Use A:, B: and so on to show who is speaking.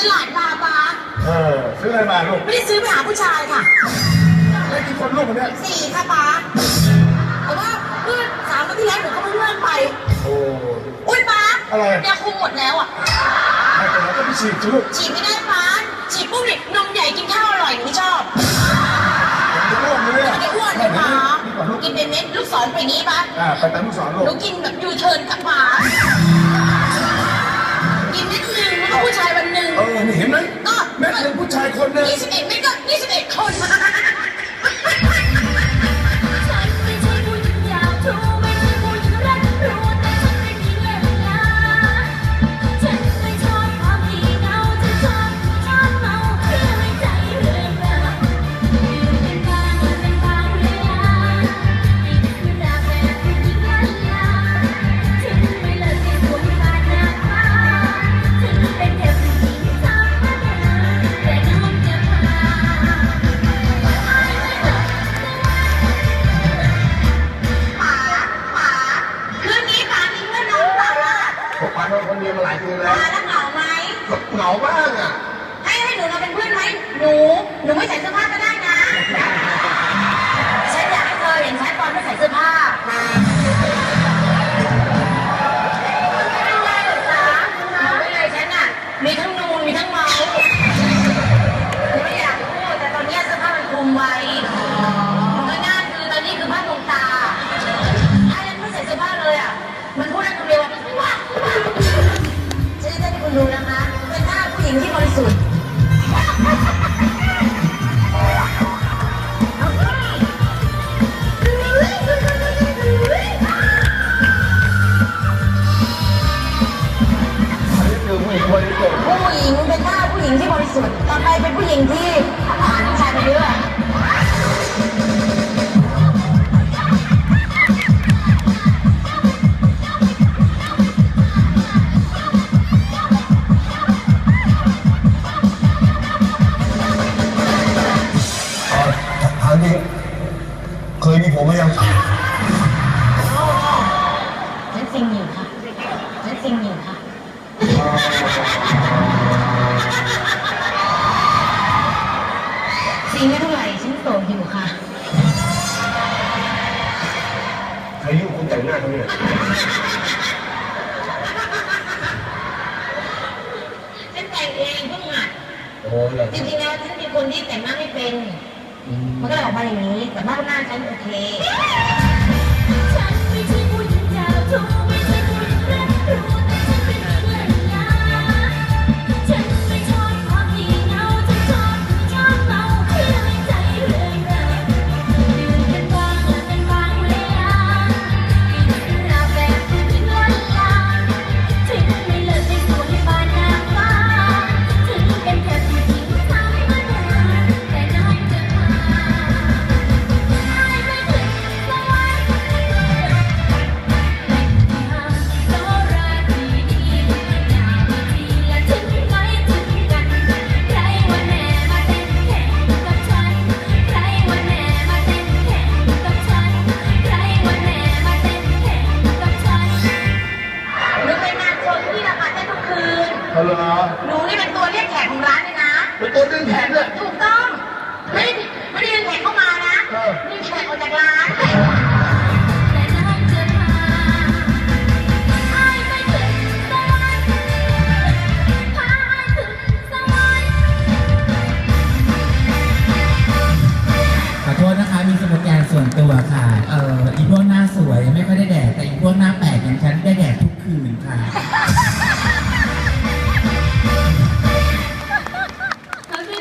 A: ตลาดลาบาส
B: เออซื้ออะไรมาลูก
A: ไม่ได้ซื้อไปหาผู้ชายค่ะ
B: ไอ้กี่คนลูกคนเนี้ย
A: สี่ค่ะป้าแต่ว่าเมื่อสามวันที่แล้วหนูก็เพิ่งเลื่อนไป
B: โอ้
A: อุ้ยป้า
B: อะไร
A: ยาคุมหมดแล้วอะ
B: ไม่เป็นไรก็ไปฉีดสิลูก
A: ฉีดไม่ได้ป้าฉีดปุ๊บเนี่ยนมใหญ่กินข้าวอร่อยหนูไม่ชอบ
B: ผมจะอ้วนเลย
A: ไม่ได้อ้วนเลยป้า
B: นี่ก่อนลูก
A: กินเป็นเม็ดลูกศรไปนี้ป้า
B: อ่าไปตามลูกศรลู
A: หนู
B: ก
A: กินแบบยูเทิร์นกลับมา ผู้ชายวันหนึ่ง
B: เออเห็นไหม
A: ก็
B: แม้
C: แต่ผู้ชายคนหนึ่ง
A: 21 เดี
B: ยวมาหลายคืนแล้
A: ป๋าวแล้วเหงาไหม
B: เหงาบ้างอะ
A: ให้ให้หนูมาเป็นเพื่อนไหมหนูหนูไม่ใส่เสื้อผ้าก็ได้นะฉันอยากให้เธอเห็นฉันตอนไม่ใส่เสื้อผ้าไม่ได้หรอกจ๊ะหนูไม่เลยฉันน่ะมีทั้งนูนมีทั้งเมาหนูไม่อยากพูดแต่ตอนเนี้ยเสื้อผ้ามันคลุมไว้แล้ว ดูนะคะเป็นหน้าผู้หญิงที่บริสุทธิ์
B: อันนี้คือผู้หญิงคนนี้เกิด
A: ผู้หญิงเป็นหน้าผู้หญิงที่บริสุทธิ์ ต่อไปเป็นผู้หญิงที่ ฉันซิงอยู่ค่ะซิงไม่เท่าไหร่ฉันโสดอยู่ค่ะ
B: ใครยุ่งคุณแต่งหน้าเขาเนี่ย
A: ฉันแต่งเองเพิ่งหัด
B: โอ้ย
A: จริงๆแล้วฉันเป็นคนที่แต่งหน้าไม่เป็นมันก็เลยออกมาอย่างนี้ แต่บ้านหน้าฉันโอเค
C: ฉันไม่ใช่ผู้หญิงยาวทูไเป็
B: นตัวดึงแขนเนี่ย
A: ถูกต้อง ไม่ได้ไม่ได้เรียกแขกเข้ามานะ
B: เออ
A: นี่แขกออกจากร้าน
D: ขอโทษนะคะมีสมุดแกนส่วนตัวค่ะ เอ่ออีพวกหน้าสวยไม่ค่อยได้แดกแต่อีพวกหน้าแปลกอย่างฉันได้